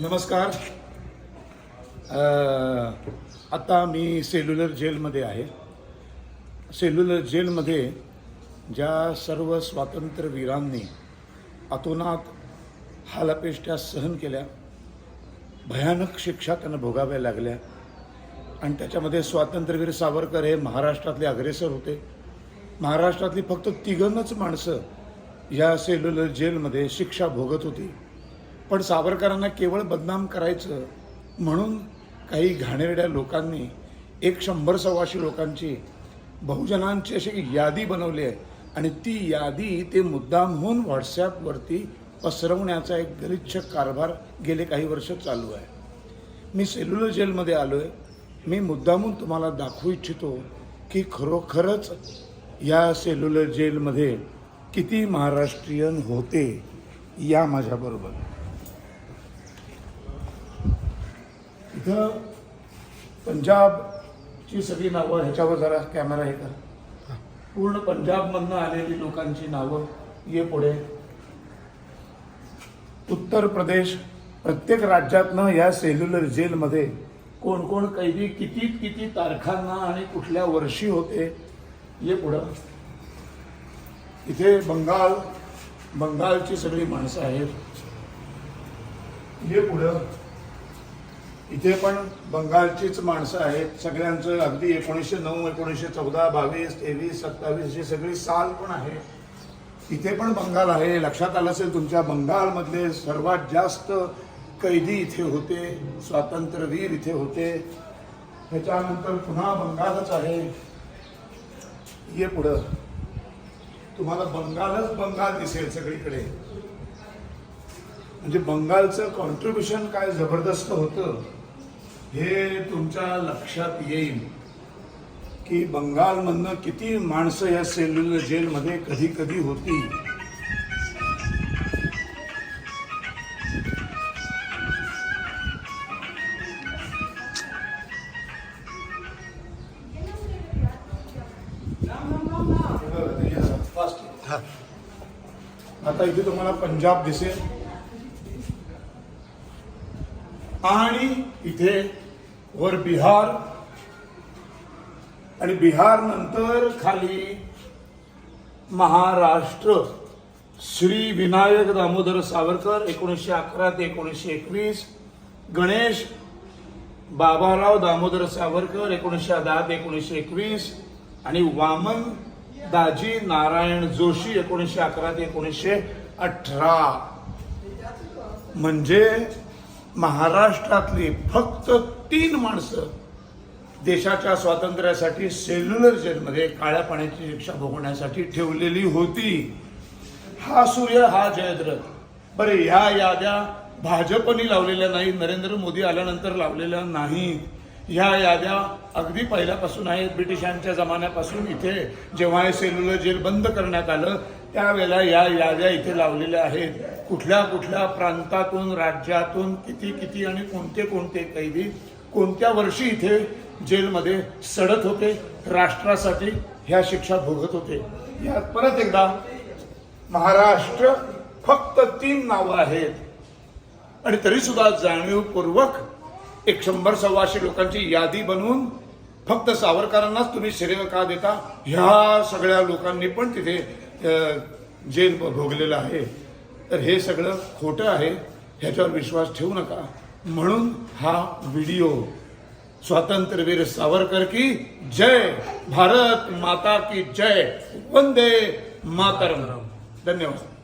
नमस्कार. आता मी सेल्युलर जेलमध्ये आहे. सेल्युलर जेलमध्ये ज्या सर्व स्वातंत्र्यवीरांनी अतोनात हालापेष्ट्या सहन केल्या भयानक शिक्षा त्यांना भोगाव्या लागल्या आणि त्याच्यामध्ये स्वातंत्र्यवीर सावरकर हे महाराष्ट्रातले अग्रेसर होते. महाराष्ट्रातली फक्त तिघनच माणसं या सेल्युलर जेलमध्ये शिक्षा भोगत होती. पण सावरकरांना केवळ बदनाम करायचं म्हणून काही घाणेरड्या लोकांनी एक शंभर सव्वाशे लोकांची बहुजनांची अशी एक यादी बनवली आहे आणि ती यादी ते मुद्दामहून व्हॉट्सॲपवरती पसरवण्याचा एक गलिच्छ कारभार गेले काही वर्ष चालू आहे. मी सेल्युलर जेलमध्ये आलो आहे मी मुद्दामून तुम्हाला दाखवू इच्छितो की खरोखरच या सेल्युलर जेलमध्ये किती महाराष्ट्रीयन होते या माझ्याबरोबर. इथं पंजाबची सगळी नावं ह्याच्यावर जरा कॅमेरा हे कर. पूर्ण पंजाबमधनं आलेली लोकांची नावं ये पुढे. उत्तर प्रदेश प्रत्येक राज्यातनं या सेल्युलर जेलमध्ये कोण कोण कैदी किती किती तारखांना आणि कुठल्या वर्षी होते ये पुढं. इथे बंगाल बंगालची सगळी माणसं आहेत. ये पुढं इथे पण बंगालचीच माणसं आहेत. सगळ्यांचं अगदी एकोणीसशे नऊ एकोणीसशे चौदा बावीस तेवीस सत्तावीस ही सगळी साल पण आहे. इथे पण बंगाल आहे. लक्षात आलं असेल तुमच्या बंगालमधले सर्वात जास्त कैदी इथे होते स्वातंत्र्यवीर इथे होते. त्याच्यानंतर पुन्हा बंगालच आहे. ये पुढं. तुम्हाला बंगालच बंगाल दिसेल सगळीकडे. म्हणजे बंगालचं कॉन्ट्रीब्युशन काय जबरदस्त होतं हे तुमच्या लक्षात येईल. की बंगालमधनं किती माणसं या सेल्युलर जेलमध्ये कधी कधी होती. आता इथे तुम्हाला पंजाब दिसेल. आणि इथे वर बिहार. आणि बिहार नंतर खाली महाराष्ट्र. श्री विनायक दामोदर सावरकर एकोणीसशे अकरा ते एकोणीसशे एकवीस. गणेश बाबाराव दामोदर सावरकर एकोणीसशे दहा ते एकोणीसशे एकवीस. आणि वामन दाजी नारायण जोशी एकोणीसशे अकरा ते एकोणीसशे अठरा. म्हणजे महाराष्ट्रातली फक्त तीन माणसं देशाच्या स्वातंत्र्यासाठी सेल्युलर जेलमध्ये काळ्या पाण्याची शिक्षा भोगण्यासाठी ठेवलेली होती. हा सूर्य हा जयद्रथ. बरे ह्या याद्या भाजपनी लावलेल्या नाही नरेंद्र मोदी आल्यानंतर लावलेल्या नाहीत. ह्या याद्या अगदी पहिल्यापासून आहेत. ब्रिटिशांच्या जमान्यापासून इथे जेव्हा हे सेल्युलर जेल बंद करण्यात आलं त्यावेळेला या याद्या इथे लावलेल्या आहेत. कुठल्या कुठल्या प्रांतातून राज्यातून किती किती आणि कोणते कोणते कैदी कोणत्या वर्षी इथे जेलमध्ये सडत होते राष्ट्रासाठी ह्या शिक्षा भोगत होते. यात परत एकदा महाराष्ट्र फक्त तीन नावं आहेत. आणि तरी सुद्धा जाणीवपूर्वक एक शंभर सव्वाशे लोकांची यादी बनवून फक्त सावरकरांनाच तुम्ही श्रेय का देता? ह्या सगळ्या लोकांनी पण तिथे जेल भोगलेलं आहे. तर हे सगळं खोटं आहे ह्याच्यावर विश्वास ठेवू नका. म्हणून हा व्हिडिओ स्वातंत्र्यवीर सावरकर की जय भारत माता की जय. वंदे मातरम. धन्यवाद.